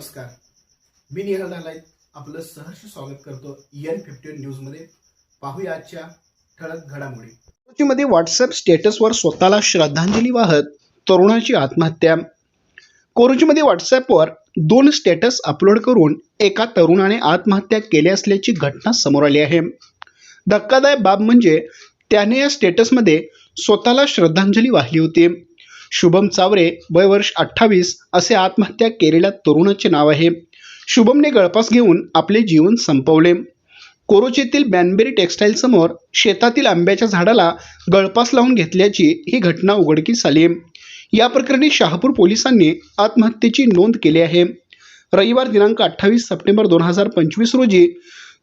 नमस्कार. मी निहाल नालायत आपलं सहर्ष स्वागत करतो एन फिफ्टी न्यूजमध्ये. पाहूया आजच्या ठळक घडामोडी. मध्ये व्हॉट्सअप स्टेटसवर स्वतःला श्रद्धांजली वाहत तरुणाची आत्महत्या. कोरुचीमध्ये व्हॉट्सअपवर दोन स्टेटस अपलोड करून एका तरुणाने आत्महत्या केली असल्याची घटना समोर आली आहे. धक्कादायक बाब म्हणजे त्याने या स्टेटसमध्ये स्वतःला श्रद्धांजली वाहिली होती. शुभम चावरे वय वर्ष अठ्ठावीस असे आत्महत्या केलेल्या तरुणाचे नाव आहे. शुभमने गळपास घेऊन आपले जीवन संपवले. कोरोचेतील बॅनबेरी टेक्स्टाईल समोर शेतातील आंब्याच्या झाडाला गळपास लावून घेतल्याची ही घटना उघडकीस आली. या प्रकरणी शहापूर पोलिसांनी आत्महत्येची नोंद केली आहे. रविवार दिनांक अठ्ठावीस सप्टेंबर दोन हजार पंचवीस रोजी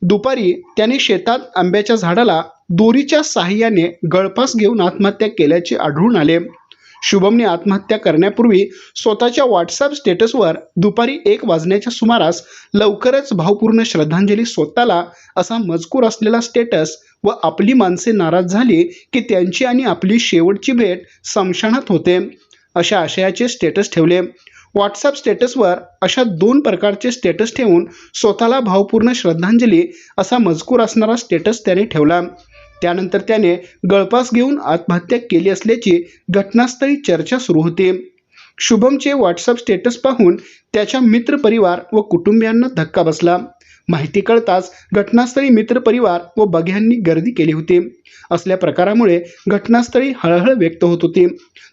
दुपारी त्याने शेतात आंब्याच्या झाडाला दोरीच्या साहाय्याने गळपास घेऊन आत्महत्या केल्याचे आढळून आले. शुभमने आत्महत्या करण्यापूर्वी स्वतःच्या व्हॉट्सअप स्टेटसवर दुपारी एक वाजण्याच्या सुमारास लवकरच भावपूर्ण श्रद्धांजली स्वतःला असा मजकूर असलेला स्टेटस व आपली माणसे नाराज झाली की त्यांची आणि आपली शेवटची भेट समशानात होते. अशा आशयाचे स्टेटस ठेवले. व्हॉट्सअप स्टेटसवर अशा दोन प्रकारचे स्टेटस ठेवून स्वतःला भावपूर्ण श्रद्धांजली असा मजकूर असणारा स्टेटस त्याने ठेवला. त्यानंतर त्याने गळपास घेऊन आत्महत्या केली असल्याची घटनास्थळी चर्चा सुरू होती. शुभमचे व्हॉट्सअप स्टेटस पाहून त्याच्या मित्रपरिवार व कुटुंबियांना धक्का बसला. माहिती कळताच घटनास्थळी मित्रपरिवार व बघ्यांनी गर्दी केली होती. असल्या प्रकारामुळे घटनास्थळी हळहळ व्यक्त होत होती.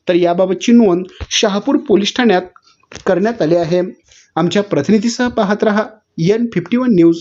तर याबाबतची नोंद शहापूर पोलीस ठाण्यात करण्यात आली आहे. आमच्या प्रतिनिधीसह पाहत रहा एन फिफ्टी वन न्यूज